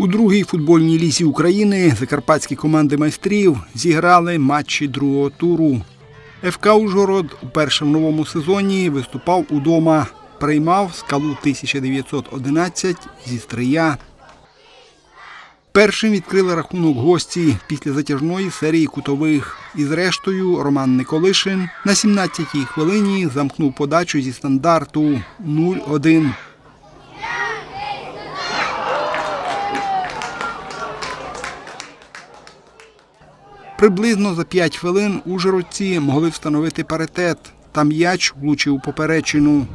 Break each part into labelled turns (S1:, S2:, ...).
S1: У другій футбольній лісі України закарпатські команди майстрів зіграли матчі другого туру. ФК Ужгород у першому новому сезоні виступав удома, приймав скалу 1911 зі стрия. Першим відкрили рахунок гості після затяжної серії кутових. І зрештою Роман Николишин на 17-й хвилині замкнув подачу зі стандарту 0-1. Приблизно за 5 хвилин ужгородці могли встановити паритет. Та м'яч влучив поперечину.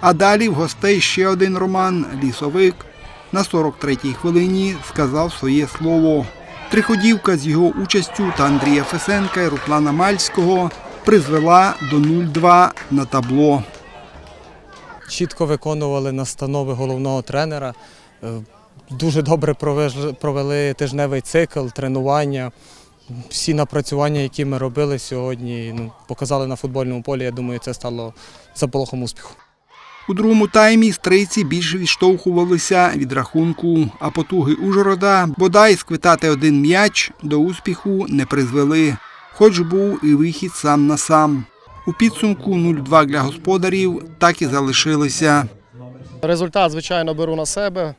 S1: А далі в гостей ще один роман Лісовик на 43-й хвилині сказав своє слово. Триходівка з його участю та Андрія Фесенка і Руслана Мальського призвела до 0-2 на табло.
S2: чітко виконували настанови головного тренера. Е, Дуже добре провели- тижневий цикл, тренування. Всі напрацювання, які ми робили сьогодні, ну, показали на футбольному полі. Я думаю, це стало заполохом успіху.
S1: У другому таймі стрийці більше відштовхувалися від рахунку, а потуги Ужгорода бодай сквитати один м'яч до успіху не призвели, хоч був і вихід сам на сам. У підсумку 0-2 для господарів так і залишилися.
S3: Результат, звичайно, беру на себе.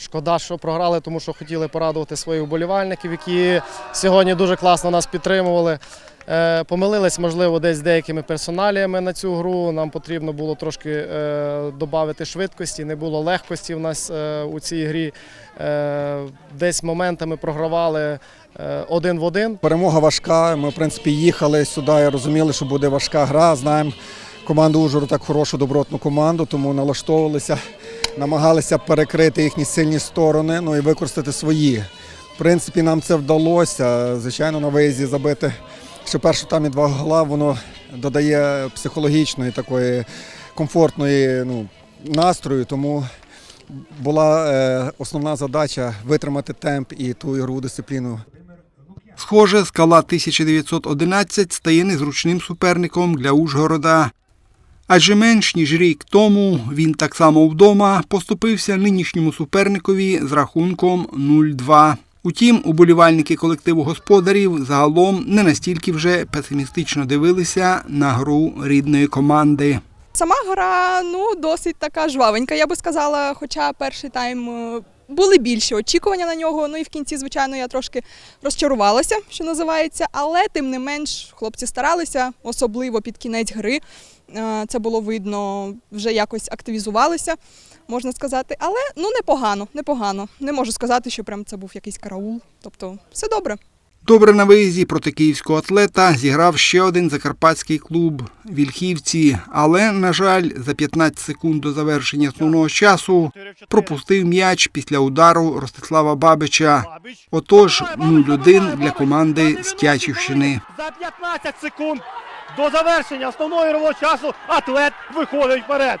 S3: Шкода, що програли, тому що хотіли порадувати своїх вболівальників, які сьогодні дуже класно нас підтримували. Е, Помилились, можливо, десь з деякими персоналіями на цю гру. Нам потрібно було трошки е, додати швидкості, не було легкості в нас е, у цій грі. Десь моментами програвали один в один.
S4: Перемога важка. Ми, в принципі, їхали сюди і розуміли, що буде важка гра. Знаємо команду Ужгород так хорошу добротну команду, тому налаштовувалися, намагалися перекрити їхні сильні сторони, ну і використати свої. В принципі, нам це вдалося. Звичайно, на виїзді забити. Що першу там і два гола, воно додає психологічної такої комфортної ну, настрою. Тому була е, основна задача витримати темп і ту ігрову дисципліну
S1: Схоже, скала 1911 стає незручним суперником для Ужгорода. Адже менш ніж рік тому він так само вдома поступився нинішньому суперникові з рахунком 0-2. Утім, уболівальники колективу господарів загалом не настільки вже песимістично дивилися на гру рідної команди.
S5: Сама гра ну досить така жвавенька, я би сказала. Хоча перший тайм е, були більші очікування на нього. Ну і в кінці, звичайно, я трошки розчарувалася, що називається. Але тим не менш хлопці старалися, особливо під кінець гри. Е, Це було видно, вже якось активізувалися, можна сказати. Але ну непогано, непогано. Не можу сказати, що прям це був якийсь караул. Тобто, все добре.
S1: Добре на виїзді проти київського атлета зіграв ще один закарпатський клуб Вільхівці, але, на жаль, за 15 секунд до завершення основного часу пропустив м'яч після удару Ростислава Бабича. Отож, 0-1 для команди з Тячівщини.
S6: За 15 секунд до завершення основного ігрового часу атлет виходить вперед.